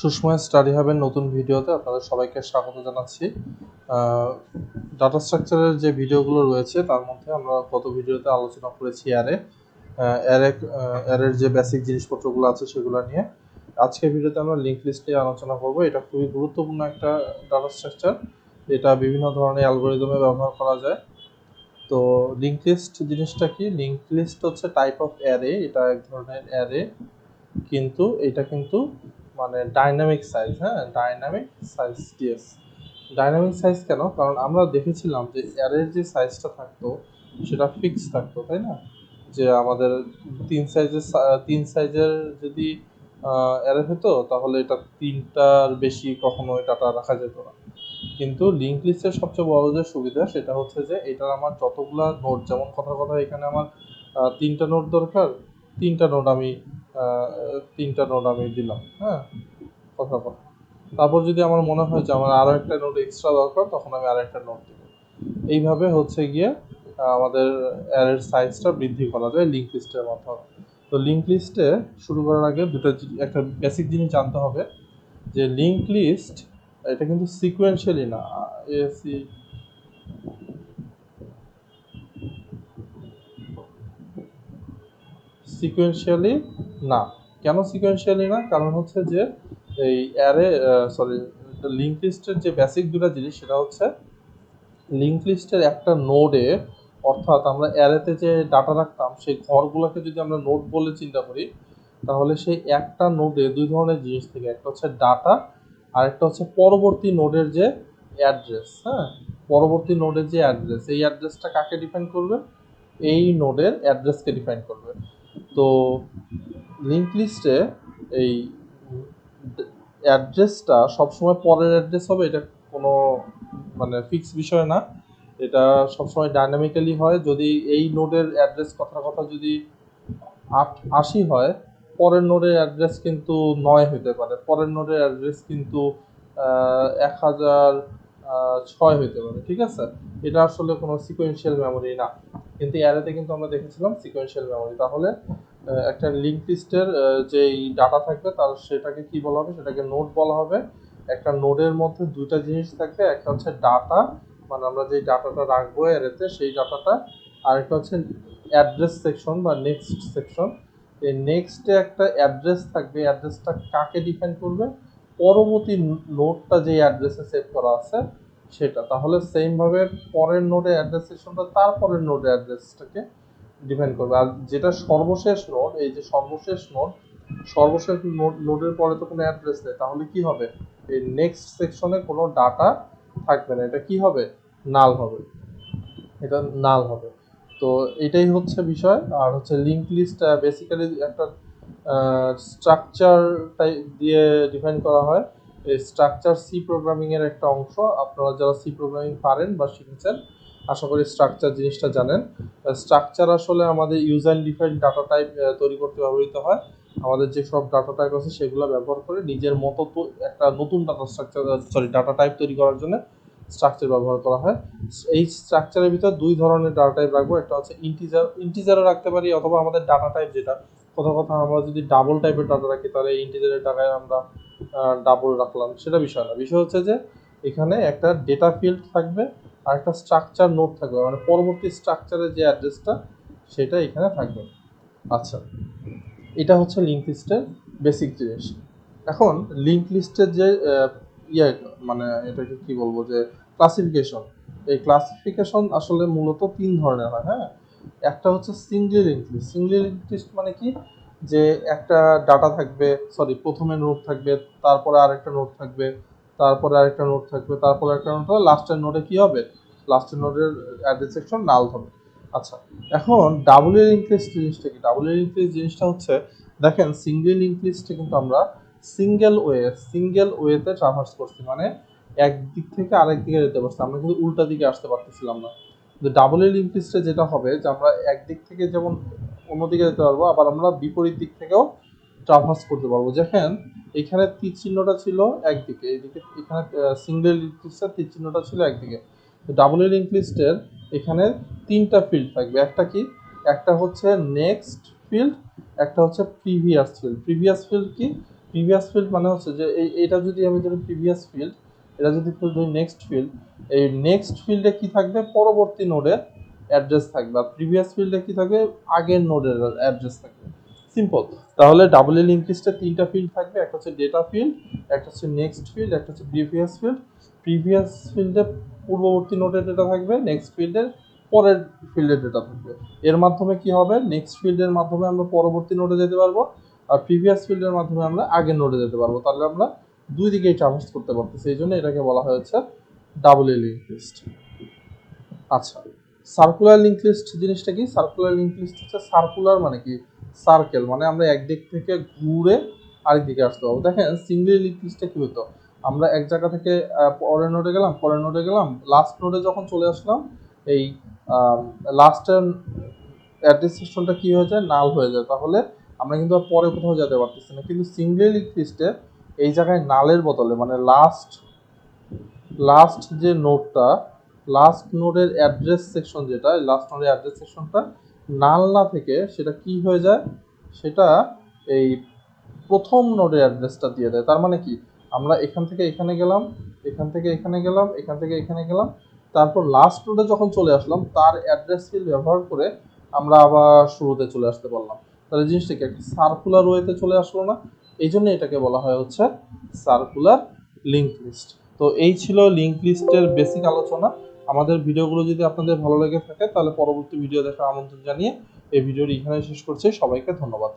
Sushmoy study হাবের নতুন ভিডিওতে আপনাদের সবাইকে স্বাগত জানাচ্ছি। ডাটা স্ট্রাকচারের যে ভিডিওগুলো রয়েছে, তার মধ্যে আমরা গত ভিডিওতে আলোচনা করেছি অ্যারে অ্যারে অ্যারের যে বেসিক জিনিসপত্রগুলো আছে সেগুলো নিয়ে। আজকের ভিডিওতে আমরা লিঙ্ক লিস্ট নিয়ে আলোচনা করব। এটা খুবই গুরুত্বপূর্ণ একটা ডাটা স্ট্রাকচার এটা বিভিন্ন ধরনের অ্যালগোরিদমে ব্যবহার করা যায়। তো লিঙ্ক লিস্ট জিনিসটা কি? লিঙ্ক লিস্ট হচ্ছে টাইপ অফ অ্যারে এটা এক ধরনের অ্যারে কিন্তু এটা কিন্তু মানে ডাইনামিক সাইজ হ্যাঁ? Dynamic size DS dynamic size কেন? কারণ আমরা দেখেছিলাম যে অ্যারের যে সাইজটা থাকতো, সেটা ফিক্স থাকতো, তাই না? যে আমাদের তিন সাইজের তিন সাইজের যদি অ্যারে হতো, তাহলে এটা তিনটার বেশি কখনো ডাটা রাখা যেত না। কিন্তু লিঙ্ক লিস্টের সবচেয়ে বড় যে সুবিধা, সেটা হচ্ছে যে এটার আমার যতগুলা নোট যেমন কথা কথা এখানে আমার তিনটা নোট দরকার, তিনটা নোট আমি তিনটা নোট আমি দিলাম হ্যাঁ? কথা কথা তারপর যদি আমার মনে হয় যে আমার আরও একটা নোট এক্সট্রা দরকার, তখন আমি আরও একটা নোট দেবো। এইভাবে হচ্ছে গিয়ে আমাদের অ্যারের সাইজটা বৃদ্ধি করা যায় লিঙ্ক লিস্টের মাধ্যমে। তো লিঙ্ক লিস্টে শুরু করার আগে দুটো একটা বেসিক জিনিস জানতে হবে, যে লিঙ্ক লিস্ট এটা কিন্তু সিকুয়েন্সিয়ালি না এসি সিকুয়েন্সিয়ালি না। কেন সিকুয়েন্সিয়ালি না? কারণ হচ্ছে যে এই অ্যারে সরি লিঙ্ক লিস্টের যে বেসিক দুটা জিনিস সেটা হচ্ছে লিঙ্ক লিস্টের একটা নোডে অর্থাৎ আমরা অ্যারেতে যে ডাটা রাখতাম, সেই ঘরগুলোকে যদি আমরা নোড বলে চিন্তা করি, তাহলে সেই একটা নোডে দুই ধরনের জিনিস থেকে, একটা হচ্ছে ডাটা আর একটা হচ্ছে পরবর্তী নোডের যে অ্যাড্রেস হ্যাঁ? পরবর্তী নোডের যে অ্যাড্রেস এই অ্যাড্রেসটা কাকে ডিফাইন করবে? এই নোডের অ্যাড্রেসকে ডিফাইন করবে। তো লিঙ্ক লিস্টে এই অ্যাড্রেসটা সবসময় পরের অ্যাড্রেস হবে, এটা কোনো মানে ফিক্স বিষয় না। এটা সবসময় ডাইনামিক্যালি হয়। যদি এই নোডের অ্যাড্রেস কথা কথা যদি আট, আশি হয়, পরের নোডের অ্যাড্রেস কিন্তু নয় হতে পারে। পরের নোডের অ্যাড্রেস কিন্তু এক হাজার ছয় হতে পারে। ঠিক আছে? এটা আসলে কোনো সিকোয়েন্সিয়াল মেমোরি না। কিন্তু অ্যারেতে কিন্তু আমরা দেখেছিলাম সিকোয়েন্সিয়াল মেমোরি তাহলে একটা লিঙ্ক লিস্টের যেই ডাটা থাকবে, তার সেটাকে কি বলা হবে? সেটাকে নোট বলা হবে। একটা নোডের মধ্যে দুইটা জিনিস থাকবে। একটা হচ্ছে ডাটা মানে আমরা যে ডাটাটা রাখব অ্যারেতে সেই ডাটাটা আরেকটা হচ্ছে অ্যাড্রেস সেকশন বা নেক্সট সেকশন এই নেক্সটে একটা অ্যাড্রেস থাকবে। অ্যাড্রেসটা কাকে ডিফাইন করবে? পরবর্তী নোটটা যে অ্যাড্রেসে সেভ করা আছে, সেটা। তাহলে সেমভাবে পরের নোডে অ্যাড্রেস সেকশনটা তারপরের নোডে অ্যাড্রেসটাকে ডিপেন্ড করবে। আর যেটা সর্বশেষ নোড এই যে সর্বশেষ নোড সর্বশেষ নোড নোডের পরে তো কোনো অ্যাড্রেস নেই, তাহলে কি হবে? এই নেক্সট সেকশনে কোনো ডাটা থাকবে না। এটা কি হবে? নাল হবে। এটা নাল হবে। তো এটাই হচ্ছে বিষয়। আর হচ্ছে লিঙ্ক লিস্ট বেসিক্যালি একটা স্ট্রাকচার দিয়ে ডিফাইন করা হয়। এই স্ট্রাকচার সি প্রোগ্রামিংয়ের একটা অংশ। আপনারা যারা সি প্রোগ্রামিং পারেন বা শিখেছেন আশা করি স্ট্রাকচার জিনিসটা জানেন। স্ট্রাকচার আসলে আমাদের ইউজার ডিফাইন ডাটা টাইপ তৈরি করতে ব্যবহৃত হয়। আমাদের যে সব ডাটা টাইপ আছে সেগুলো ব্যবহার করে নিজের মতো তো একটা নতুন data structure sorry data type তৈরি করার জন্য স্ট্রাকচার ব্যবহার করা হয়। এই স্ট্রাকচারের ভিতর দুই ধরনের ডাটা টাইপ রাখব। একটা হচ্ছে ইন্টিজার ইন্টিজারও রাখতে পারি অথবা আমাদের ডাটা টাইপ যেটা। কোথাও কথা আমরা যদি ডাবল টাইপের ডাটা রাখি, তাহলে ইন্টিজারের ডাটায় আমরা ডাবল রাখলাম। সেটা বিষয় না। বিষয় হচ্ছে যে এখানে একটা ডেটা ফিল্ড থাকবে। আর একটা স্ট্রাকচার নোট থাকবে মানে পরবর্তী স্ট্রাকচারের যে অ্যাড্রেসটা সেটা এখানে থাকবে। আচ্ছা এটা হচ্ছে লিঙ্ক লিস্টের বেসিক জিনিস। এখন লিঙ্ক লিস্টের যে ইয়ে মানে এটাকে কি বলব যে ক্লাসিফিকেশন এই ক্লাসিফিকেশন আসলে মূলত তিন ধরনের হয় হ্যাঁ? একটা হচ্ছে singly link list singly link list মানে কি? যে একটা ডাটা থাকবে সরি প্রথমে নোট থাকবে, তারপরে আরেকটা নোট থাকবে তারপরে আরেকটা নোট থাকবে, তারপরে একটা নোট হবে লাস্টের নোটে কি হবে? লাস্টের নোটের অ্যাড্রেস সেকশন নাল হবে। আচ্ছা এখন ডাবল লিঙ্ক লিস্ট জিনিসটা কি? ডাবল লিঙ্ক লিস্ট জিনিসটা হচ্ছে, দেখেন সিঙ্গেল লিস্টে কিন্তু আমরা সিঙ্গেল ওয়ে সিঙ্গেল ওয়েতে ট্রাভার্স করছি। মানে এক দিক থেকে আরেক দিকে যেতে পারছি, আমরা কিন্তু উল্টা দিকে আসতে পারতেছিলাম না। কিন্তু ডাবল লিঙ্ক লিস্টে যেটা হবে যে আমরা একদিক থেকে যেমন অন্যদিকে যেতে পারব, আবার আমরা বিপরীত দিক থেকেও ট্রাভার্স করতে পারব। দেখেন, এখানে তীর চিহ্নটা ছিল একদিকে এইদিকে এখানে সিঙ্গেল লিঙ্ক লিস্টের তীর চিহ্নটা ছিল একদিকে। তো ডাবল লিঙ্ক লিস্টের এখানে তিনটা ফিল্ড থাকবে। একটা কি? একটা হচ্ছে নেক্সট ফিল্ড একটা হচ্ছে প্রিভিয়াস ফিল্ড প্রিভিয়াস ফিল্ড কি? প্রিভিয়াস ফিল্ড মানে হচ্ছে যে, এই, এটা যদি আমি ধরি প্রিভিয়াস ফিল্ড এটা যদি ধরি নেক্সট ফিল্ড এই নেক্সট ফিল্ডে কি থাকবে? পরবর্তী নোডের অ্যাড্রেস থাকবে। আর প্রিভিয়াস ফিল্ডে কি থাকবে? আগের নোডের অ্যাড্রেস থাকবে। সিম্পল তাহলে ডাবল এ লিঙ্ক লিস্টে তিনটা ফিল্ড থাকবে, একটা হচ্ছে ডেটা ফিল্ড একটা হচ্ছে নেক্সট ফিল্ড একটা হচ্ছে প্রিভিয়াস ফিল্ড প্রিভিয়াস ফিল্ডে পূর্ববর্তী নোটের ডেটা থাকবে নেক্সট ফিল্ডের পরের ফিল্ডের ডেটা থাকবে। এর মাধ্যমে কি হবে? নেক্সট ফিল্ডের মাধ্যমে আমরা পরবর্তী নোটে যেতে পারব, আর প্রিভিয়াস ফিল্ডের মাধ্যমে আমরা আগের নোটে যেতে পারব। তাহলে আমরা দুই দিকেই ট্রাভার্স করতে পারতেছি, এই জন্য এটাকে বলা হয়েছে ডাবল এ লিঙ্ক লিস্ট আচ্ছা সার্কুলার লিঙ্ক লিস্ট জিনিসটা কি? সার্কুলার লিঙ্ক লিস্ট হচ্ছে সার্কুলার মানে কি? সার্কেল মানে আমরা একদিক থেকে ঘুরে আরেক দিকে আসতে পারব। দেখেন সিঙ্গেল লিস্টে কি হতো? আমরা এক জায়গা থেকে পরের নোডে গেলাম, পরের নোডে গেলাম লাস্ট নোডে যখন চলে আসলাম, এই লাস্টের অ্যাড্রেস সিস্টেমটা কি হয়ে যায়? নাল হয়ে যায়। তাহলে আমরা কিন্তু আর পরে কোথাও যেতে পারতেছি না। কিন্তু সিঙ্গেল লিস্টে এই জায়গায় নালের বদলে মানে লাস্ট লাস্ট যে নোটটা লাস্ট নোডের অ্যাড্রেস সেকশন যেটা লাস্ট নোডের অ্যাড্রেস সেকশনটা নাল না থেকে সেটা কি হয়ে যায়? সেটা এই প্রথম নোডের অ্যাড্রেসটা দিয়ে দেয়। তার মানে কি? আমরা এখান থেকে এখানে গেলাম, এখান থেকে এখানে গেলাম, এখান থেকে এখানে গেলাম। তারপর লাস্ট নোডে যখন চলে আসলাম, তার অ্যাড্রেস ফিল ব্যবহার করে আমরা আবার শুরুতে চলে আসতে পারলাম। তাহলে জিনিসটা কি? একটা সার্কুলার ওয়েতে চলে আসলো না? এই জন্য এটাকে বলা হয় হচ্ছে সার্কুলার লিঙ্ক লিস্ট তো এই ছিল লিঙ্ক লিস্টের বেসিক আলোচনা। আমাদের ভিডিওগুলো যদি আপনাদের ভালো লেগে থাকে, তাহলে পরবর্তী ভিডিও দেখার আমন্ত্রণ জানিয়ে এই ভিডিওটি এখানে শেষ করছি। সবাইকে ধন্যবাদ।